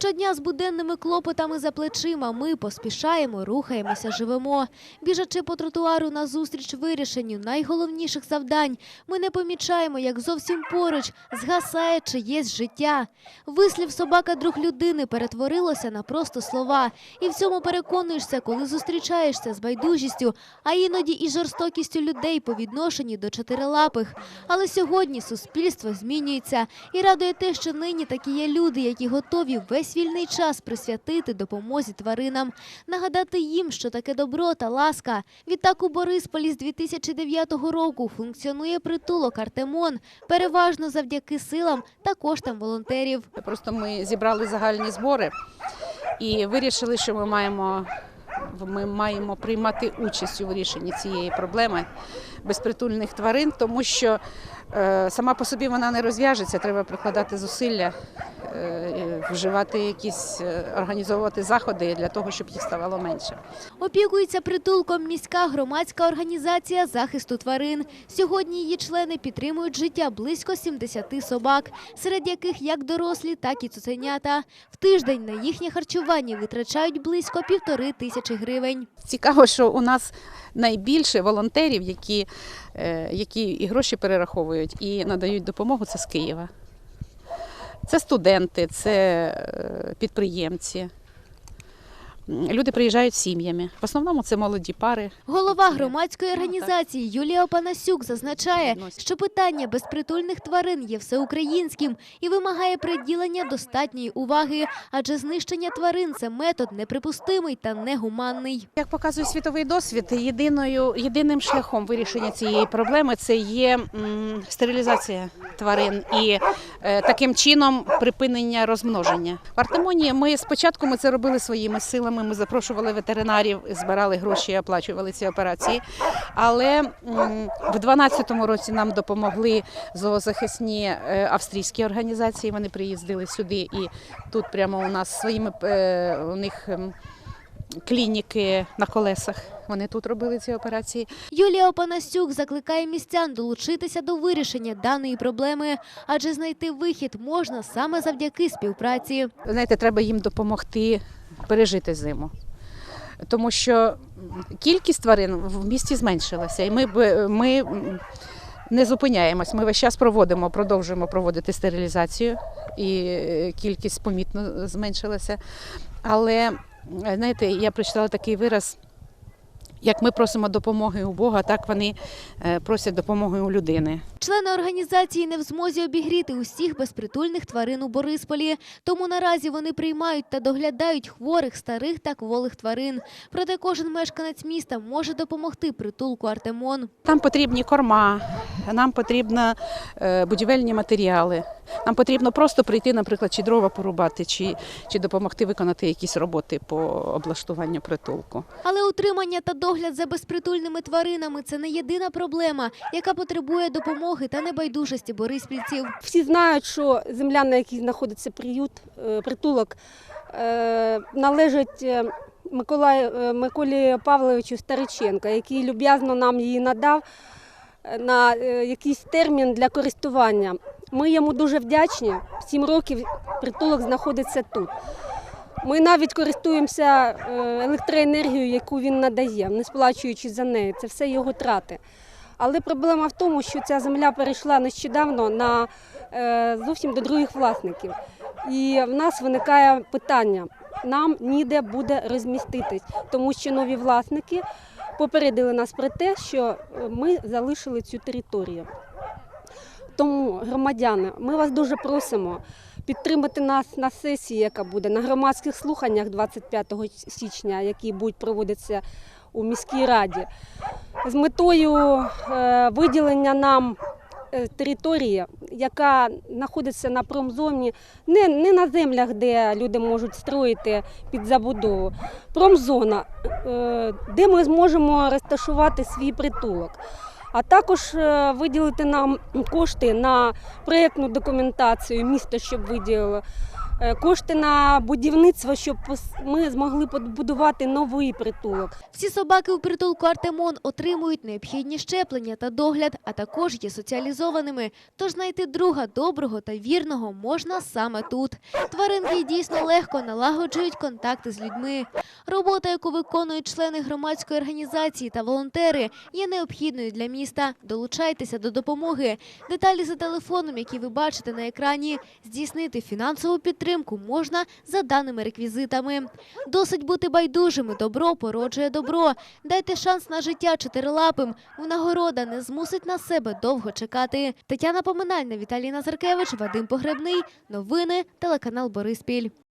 Щодня з буденними клопотами за плечима ми поспішаємо, рухаємося, живемо. Біжачи по тротуару назустріч вирішенню найголовніших завдань, ми не помічаємо, як зовсім поруч згасає чиєсь життя. Вислів собака друг людини перетворилося на просто слова. І в цьому переконуєшся, коли зустрічаєшся з байдужістю, а іноді і жорстокістю людей по відношенню до чотирилапих. Але сьогодні суспільство змінюється і радує те, що нині такі є люди, які готові весь вільний час присвятити допомозі тваринам, нагадати їм, що таке добро та ласка. Відтак у Борисполі з 2009 року функціонує притулок Артемон, переважно завдяки силам та коштам волонтерів. Просто ми зібрали загальні збори і вирішили, що ми маємо, ми маємо приймати участь у вирішенні цієї проблеми безпритульних тварин, тому що е, сама по собі вона не розв'яжеться, треба прикладати зусилля, е, вживати якісь, е, організовувати заходи для того, щоб їх ставало менше. Опікується притулком міська громадська організація захисту тварин. Сьогодні її члени підтримують життя близько 70 собак, серед яких як дорослі, так і цуценята. В тиждень на їхнє харчування витрачають близько півтори тисячі гривень. Цікаво, що у нас найбільше волонтерів, які, е, які і гроші перераховують, і надають допомогу, це з Києва. Це студенти, це е, підприємці. Люди приїжджають сім'ями. В основному це молоді пари. Голова громадської організації Юлія Опанасюк зазначає, що питання безпритульних тварин є всеукраїнським і вимагає приділення достатньої уваги, адже знищення тварин це метод неприпустимий та негуманний. Як показує світовий досвід, єдиною, єдиним шляхом вирішення цієї проблеми це є м, стерилізація тварин і е, таким чином припинення розмноження. В Артемоні ми спочатку ми це робили своїми силами. Ми запрошували ветеринарів, збирали гроші, і оплачували ці операції. Але в 2012 році нам допомогли зоозахисні е, австрійські організації. Вони приїздили сюди і тут прямо у нас своїми е, у них. ем, клініки на колесах. Вони тут робили ці операції. Юлія Опанасюк закликає містян долучитися до вирішення даної проблеми, адже знайти вихід можна саме завдяки співпраці. Знаєте, треба їм допомогти пережити зиму. Тому що кількість тварин в місті зменшилася, і ми, ми не зупиняємось. Ми весь час проводимо, продовжуємо проводити стерилізацію, і е, кількість помітно зменшилася. Але знаєте, я прочитала такий вираз. Як ми просимо допомоги у Бога, так вони е, просять допомоги у людини. Члени організації не в змозі обігріти усіх безпритульних тварин у Борисполі, тому наразі вони приймають та доглядають хворих, старих та кволих тварин. Проте кожен мешканець міста може допомогти притулку Артемон. Нам потрібні корма, нам потрібні е, будівельні матеріали. Нам потрібно просто прийти, наприклад, чи дрова порубати, чи, чи допомогти виконати якісь роботи по облаштуванню притулку. Але утримання та догляд за безпритульними тваринами це не єдина проблема, яка потребує допомоги та небайдужості бориспільців. Всі знають, що земля, на якій знаходиться приют, е, притулок, е, належить е, Миколаю, е, Миколі Павловичу Стариченка, який люб'язно нам її надав на якийсь термін для користування. Ми йому дуже вдячні. Сім років притулок знаходиться тут. Ми навіть користуємося е, електроенергією, яку він надає, не сплачуючи за нею. Це все його трати. Але проблема в тому, що ця земля перейшла нещодавно на е, зовсім до других власників. І в нас виникає питання: нам ніде буде розміститись, тому що нові власники попередили нас про те, що е, ми залишили цю територію. Тому, громадяни, ми вас дуже просимо підтримати нас на сесії, яка буде на громадських слуханнях 25 січня, які будуть проводитися у міській раді, з метою е, виділення нам е, території, яка знаходиться на промзоні, не, не на землях, де люди можуть строїти під забудову. Промзона, е, де ми зможемо розташувати свій притулок. А також е, виділити нам кошти на проєктну документацію, місто, щоб виділило, е, кошти на будівництво, щоб ми змогли побудувати новий притулок. Всі собаки у притулку Артемон отримують необхідні щеплення та догляд, а також є соціалізованими. Тож знайти друга доброго та вірного можна саме тут. Тваринки дійсно легко налагоджують контакти з людьми. Робота, яку виконують члени громадської організації та волонтери, є необхідною для міста. Долучайтеся до допомоги. Деталі за телефоном, які ви бачите на екрані. Здійснити фінансову підтримку можна за даними реквізитами. Досить бути байдужими. Добро породжує добро. Дайте шанс на життя чотирилапим. Винагорода не змусить на себе довго чекати. Тетяна Поминальна, Віталій Назаркевич, Вадим Погребний. Новини, телеканал Бориспіль.